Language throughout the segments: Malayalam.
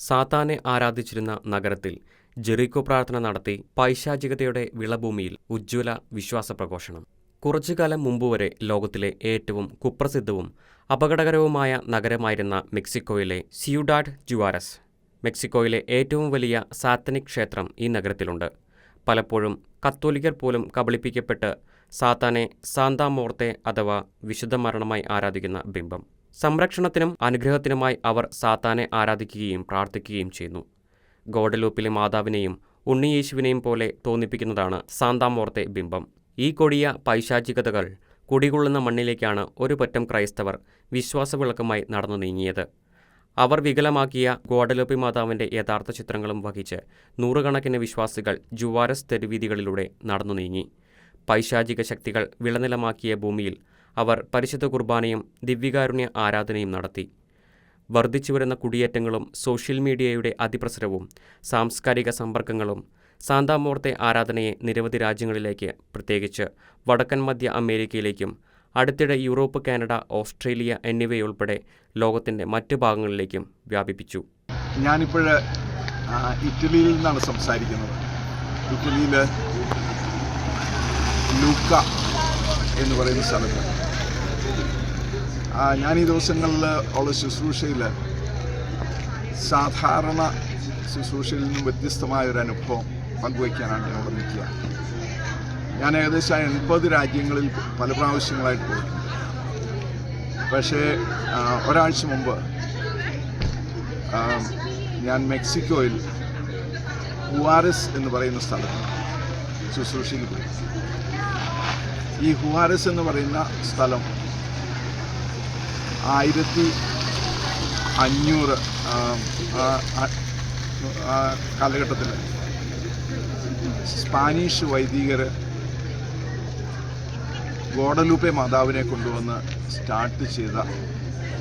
സാത്താനെ ആരാധിച്ചിരുന്ന നഗരത്തിൽ ജെറീക്കോ പ്രാർത്ഥന നടത്തി പൈശാചികതയുടെ വിളഭൂമിയിൽ ഉജ്ജ്വല വിശ്വാസ വിശ്വാസപ്രഘോഷണം കുറച്ചുകാലം മുമ്പുവരെ ലോകത്തിലെ ഏറ്റവും കുപ്രസിദ്ധവും അപകടകരവുമായ നഗരമായിരുന്ന മെക്സിക്കോയിലെ സിയുഡാഡ് ജുവാരസ്. മെക്സിക്കോയിലെ ഏറ്റവും വലിയ സാത്തനിക് ക്ഷേത്രം ഈ നഗരത്തിലുണ്ട്. പലപ്പോഴും കത്തോലിക്കർ പോലും കബളിപ്പിക്കപ്പെട്ട് സാത്താനെ സാന്താമോർത്തെ അഥവാ വിശുദ്ധ മരണമായി ആരാധിക്കുന്ന ബിംബം. സംരക്ഷണത്തിനും അനുഗ്രഹത്തിനുമായി അവർ സാത്താനെ ആരാധിക്കുകയും പ്രാർത്ഥിക്കുകയും ചെയ്യുന്നു. ഗോഡലൂപ്പിലെ മാതാവിനെയും ഉണ്ണിയേശുവിനെയും പോലെ തോന്നിപ്പിക്കുന്നതാണ് സാന്താമോർത്തെ ബിംബം. ഈ കൊടിയ പൈശാചികതകൾ കുടികൊള്ളുന്ന മണ്ണിലേക്കാണ് ഒരു പറ്റം ക്രൈസ്തവർ വിശ്വാസവിളക്കമായി നടന്നു നീങ്ങിയത്. അവർ വികലമാക്കിയ ഗോഡലോപ്പി മാതാവിന്റെ യഥാർത്ഥ ചിത്രങ്ങളും വഹിച്ച് നൂറുകണക്കിന് വിശ്വാസികൾ ജുവാരസ് തെരുവീതികളിലൂടെ നടന്നു നീങ്ങി. പൈശാചിക ശക്തികൾ വിളനിലമാക്കിയ ഭൂമിയിൽ അവർ പരിശുദ്ധ കുർബാനയും ദിവ്യകാരുണ്യ ആരാധനയും നടത്തി. വർദ്ധിച്ചുവരുന്ന കുടിയേറ്റങ്ങളും സോഷ്യൽ മീഡിയയുടെ അതിപ്രസരവും സാംസ്കാരിക സമ്പർക്കങ്ങളും സാന്താമോർത്തെ ആരാധനയെ നിരവധി രാജ്യങ്ങളിലേക്ക് പ്രത്യേകിച്ച് വടക്കൻ മധ്യ അമേരിക്കയിലേക്കും അടുത്തിടെ യൂറോപ്പ് കാനഡ ഓസ്ട്രേലിയ എന്നിവയുൾപ്പെടെ ലോകത്തിന്റെ മറ്റ് ഭാഗങ്ങളിലേക്കും വ്യാപിപ്പിച്ചു. ഞാനിപ്പോൾ ഇറ്റലിയിൽ നിന്നാണ് സംസാരിക്കുന്നത്. ഇറ്റലിയിൽ ലൂക്ക എന്ന് പറയുന്ന സ്ഥലത്ത്. ഞാൻ ഈ ദിവസങ്ങളിൽ ഉള്ള ശുശ്രൂഷയിൽ സാധാരണ ശുശ്രൂഷയിൽ നിന്നും വ്യത്യസ്തമായ ഒരു അനുഭവം പങ്കുവയ്ക്കാനാണ് ഞാൻ ഇവിടെ നിൽക്കുക. ഞാൻ ഏകദേശം എൺപത് രാജ്യങ്ങളിൽ പല പ്രാവശ്യങ്ങളായിട്ട് പോയിട്ടുണ്ട്. പക്ഷേ ഒരാഴ്ച മുമ്പ് ഞാൻ മെക്സിക്കോയിൽ ഹുവാരസ് എന്ന് പറയുന്ന സ്ഥലത്ത് ശുശ്രൂഷയിൽ പോയി. ഈ ഹുവാരസ് എന്ന് പറയുന്ന സ്ഥലം ആയിരത്തി അഞ്ഞൂറ് കാലഘട്ടത്തിൽ സ്പാനിഷ് വൈദികർ ഗോഡലൂപ്പെ മാതാവിനെ കൊണ്ടുവന്ന് സ്റ്റാർട്ട് ചെയ്ത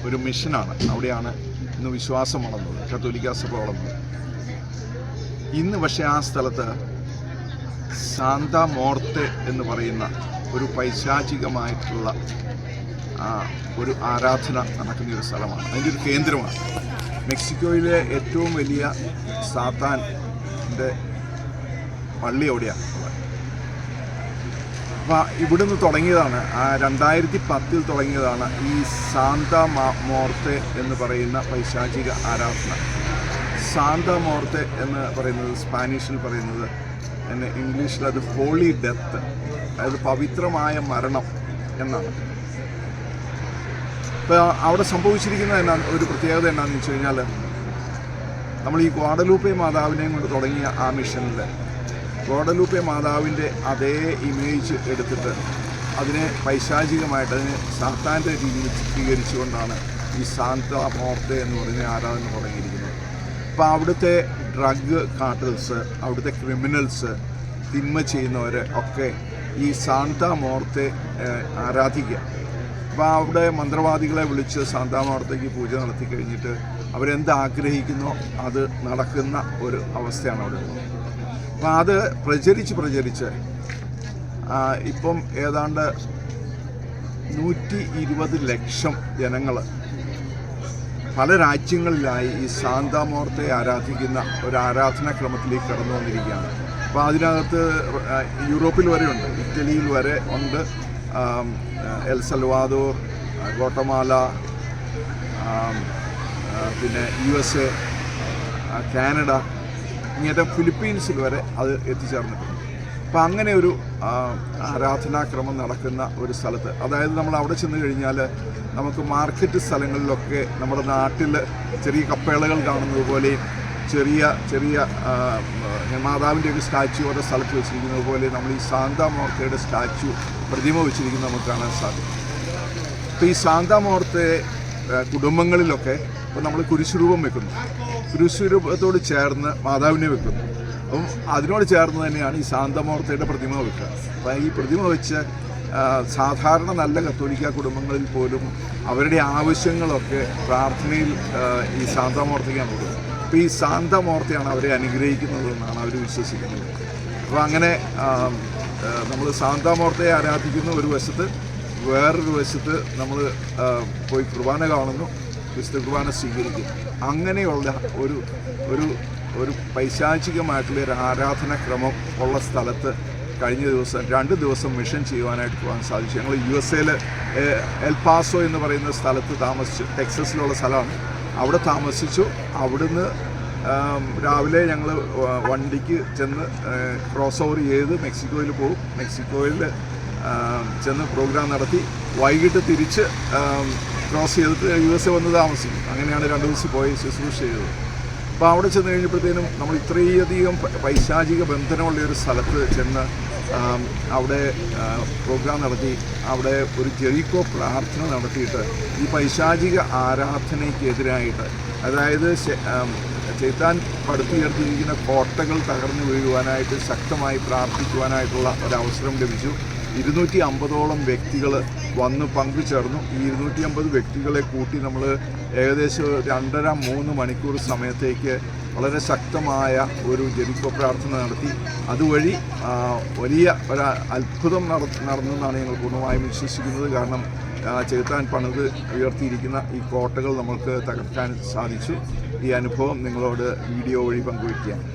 ഒരു മിഷനാണ്. അവിടെയാണ് ഇന്ന് വിശ്വാസം വളർന്നത് കത്തോലിക്ക സഭ വളർന്നത്. ഇന്ന് പക്ഷേ ആ സ്ഥലത്ത് സാന്ത മോർത്തെ എന്ന് പറയുന്ന ഒരു പൈശാചികമായിട്ടുള്ള ഒരു ആരാധന നടക്കുന്ന ഒരു സ്ഥലമാണ്. അതിന്റെ ഒരു കേന്ദ്രമാണ്. മെക്സിക്കോയിലെ ഏറ്റവും വലിയ സാത്താന്റെ പള്ളി എവിടെയാണ്? അപ്പോൾ ഇവിടുന്ന് തുടങ്ങിയതാണ് രണ്ടായിരത്തി പത്തിൽ തുടങ്ങിയതാണ് ഈ സാന്ത മോർത്തെ എന്ന് പറയുന്ന പൈശാചിക ആരാധന. സാന്ത മോർത്തെ എന്ന് പറയുന്നത് സ്പാനിഷിൽ പറയുന്നത് പിന്നെ ഇംഗ്ലീഷിൽ അത് ഹോളി ഡെത്ത് അതായത് പവിത്രമായ മരണം എന്നാണ്. ഇപ്പോൾ അവിടെ സംഭവിച്ചിരിക്കുന്നത് എന്നാ ഒരു പ്രത്യേകത എന്നാന്ന് വെച്ച് കഴിഞ്ഞാൽ നമ്മൾ ഈ ഗോഡലൂപ്പെ മാതാവിനെയും കൊണ്ട് തുടങ്ങിയ ആ മിഷനിൽ ഗോഡലൂപ്പെ മാതാവിന്റെ അതേ ഇമേജ് എടുത്തിട്ട് അതിനെ പൈശാചികമായിട്ട് അതിനെ സാത്താന്റെ രീതിയിൽ ചിത്രീകരിച്ചുകൊണ്ടാണ് ഈ സാന്ത മോർത്തെ എന്ന് പറയുന്ന ആരാധന തുടങ്ങിയിരിക്കുന്നത്. അപ്പോൾ അവിടുത്തെ ഡ്രഗ് കാർട്ടൽസ് അവിടുത്തെ ക്രിമിനൽസ് തിന്മ ചെയ്യുന്നവർ ഒക്കെ ഈ സാന്ത മോർത്തെ ആരാധിക്കുക. അപ്പോൾ അവിടെ മന്ത്രവാദികളെ വിളിച്ച് സാന്താമോർത്തേക്ക് പൂജ നടത്തി കഴിഞ്ഞിട്ട് അവരെന്ത് ആഗ്രഹിക്കുന്നോ അത് നടക്കുന്ന ഒരു അവസ്ഥയാണ് അവിടെ ഉള്ളത്. അപ്പോൾ അത് പ്രചരിച്ച് പ്രചരിച്ച് ഇപ്പം ഏതാണ്ട് നൂറ്റി ഇരുപത് ലക്ഷം ജനങ്ങൾ പല രാജ്യങ്ങളിലായി ഈ സാന്താമോർത്തെ ആരാധിക്കുന്ന ഒരു ആരാധനാക്രമത്തിലേക്ക് കടന്നു വന്നിരിക്കുകയാണ് അപ്പോൾ അതിനകത്ത് യൂറോപ്പിൽ വരെ ഉണ്ട്. ഇറ്റലിയിൽ വരെ ഉണ്ട്. എൽ സൽവാദോർ ഗോട്ടമാല പിന്നെ യു എസ് എ കാനഡ ഇങ്ങനത്തെ ഫിലിപ്പീൻസിൽ വരെ അത് എത്തിച്ചേർന്നിട്ടുണ്ട്. അപ്പം അങ്ങനെ ഒരു ആരാധനാക്രമം നടക്കുന്ന ഒരു സ്ഥലത്ത്. അതായത് നമ്മൾ അവിടെ ചെന്ന് കഴിഞ്ഞാൽ നമുക്ക് മാർക്കറ്റ് സ്ഥലങ്ങളിലൊക്കെ നമ്മുടെ നാട്ടിൽ ചെറിയ കപ്പേളകൾ കാണുന്നത് പോലെയും ചെറിയ ചെറിയ മാതാവിന്റെ ഒരു സ്റ്റാച്ചു ഓരോ സ്ഥലത്ത് വെച്ചിരിക്കുന്നത് പോലെ നമ്മൾ ഈ സാന്താമോർത്തയുടെ സ്റ്റാച്ചു പ്രതിമ വെച്ചിരിക്കുന്നത് നമുക്ക് കാണാൻ സാധിക്കും. അപ്പോൾ ഈ സാന്താമോർത്തെ മോർത്തയെ കുടുംബങ്ങളിലൊക്കെ ഇപ്പോൾ നമ്മൾ കുരിശുരൂപം വെക്കുന്നു. കുരിശുരൂപത്തോട് ചേർന്ന് മാതാവിനെ വെക്കുന്നു. അപ്പം അതിനോട് ചേർന്ന് തന്നെയാണ് ഈ സാന്തമോർത്തയുടെ പ്രതിമ വെക്കുക. അപ്പം ഈ പ്രതിമ വെച്ച് സാധാരണ നല്ല കത്തോലിക്ക കുടുംബങ്ങളിൽ പോലും അവരുടെ ആവശ്യങ്ങളൊക്കെ പ്രാർത്ഥനയിൽ ഈ ശാന്തമൂർത്തിക്കാണ് കൊടുക്കുന്നത് അപ്പോൾ ഈ ശാന്തമൂർത്തിയാണ് അവരെ അനുഗ്രഹിക്കുന്നത് എന്നാണ് അവർ വിശ്വസിക്കുന്നത്. അപ്പോൾ അങ്ങനെ നമ്മൾ സാന്താമോർത്തയെ ആരാധിക്കുന്ന ഒരു വശത്ത് വേറൊരു വശത്ത് നമ്മൾ പോയി കുർബാന കാണുന്നു വിശുദ്ധ കുർബാന സ്വീകരിക്കുന്നു. അങ്ങനെയുള്ള ഒരു ഒരു ഒരു പൈശാചികമായിട്ടുള്ള ഒരു ആരാധനാക്രമം ഉള്ള സ്ഥലത്ത് കഴിഞ്ഞ ദിവസം രണ്ട് ദിവസം മിഷൻ ചെയ്യുവാനായിട്ട് പോകാൻ സാധിച്ചു. ഞങ്ങൾ യു എസ് എയിൽ എൽപാസോ എന്ന് പറയുന്ന സ്ഥലത്ത് താമസിച്ചു. ടെക്സസിലുള്ള സ്ഥലമാണ്. അവിടെ താമസിച്ചു. അവിടുന്ന് രാവിലെ ഞങ്ങൾ വണ്ടിക്ക് ചെന്ന് ക്രോസ് ഓവർ ചെയ്ത് മെക്സിക്കോയിൽ പോകും മെക്സിക്കോയിൽ ചെന്ന് പ്രോഗ്രാം നടത്തി. വൈകിട്ട് തിരിച്ച് ക്രോസ് ചെയ്തിട്ട് യു എസ് എ വന്ന് താമസിക്കും. അങ്ങനെയാണ് രണ്ട് ദിവസം പോയി ശുശ്രൂഷ ചെയ്തത്. അപ്പോൾ അവിടെ ചെന്ന് കഴിഞ്ഞപ്പോഴത്തേനും നമ്മൾ ഇത്രയധികം പൈശാചിക ബന്ധനമുള്ള ഒരു സ്ഥലത്ത് ചെന്ന് അവിടെ പ്രോഗ്രാം നടത്തി അവിടെ ഒരു ജെറിക്കോ പ്രാർത്ഥന നടത്തിയിട്ട് ഈ പൈശാചിക ആരാധനയ്ക്കെതിരായിട്ട് അതായത് ചേത്താൻ പടുത്തുയർത്തിയിരിക്കുന്ന കോട്ടകൾ തകർന്നു വീഴുവാനായിട്ട് ശക്തമായി പ്രാർത്ഥിക്കുവാനായിട്ടുള്ള ഒരവസരം ലഭിച്ചു. ഇരുന്നൂറ്റി അമ്പതോളം വ്യക്തികൾ വന്ന് പങ്കുചേർന്നു. ഈ ഇരുന്നൂറ്റി അമ്പത് വ്യക്തികളെ കൂട്ടി നമ്മൾ ഏകദേശം രണ്ടര മൂന്ന് മണിക്കൂർ സമയത്തേക്ക് വളരെ ശക്തമായ ഒരു ജനിപ്പ പ്രാർത്ഥന നടത്തി. അതുവഴി വലിയ ഒരു അത്ഭുതം നട നടന്നെന്നാണ് ഞങ്ങൾ പൂർണമായും വിശ്വസിക്കുന്നത്. കാരണം ചെകുത്താൻ പണിത് ഉയർത്തിയിരിക്കുന്ന ഈ കോട്ടകൾ നമ്മൾക്ക് തകർക്കാൻ സാധിച്ചു. ഈ അനുഭവം നിങ്ങളോട് വീഡിയോ വഴി പങ്കുവയ്ക്കുകയാണ്.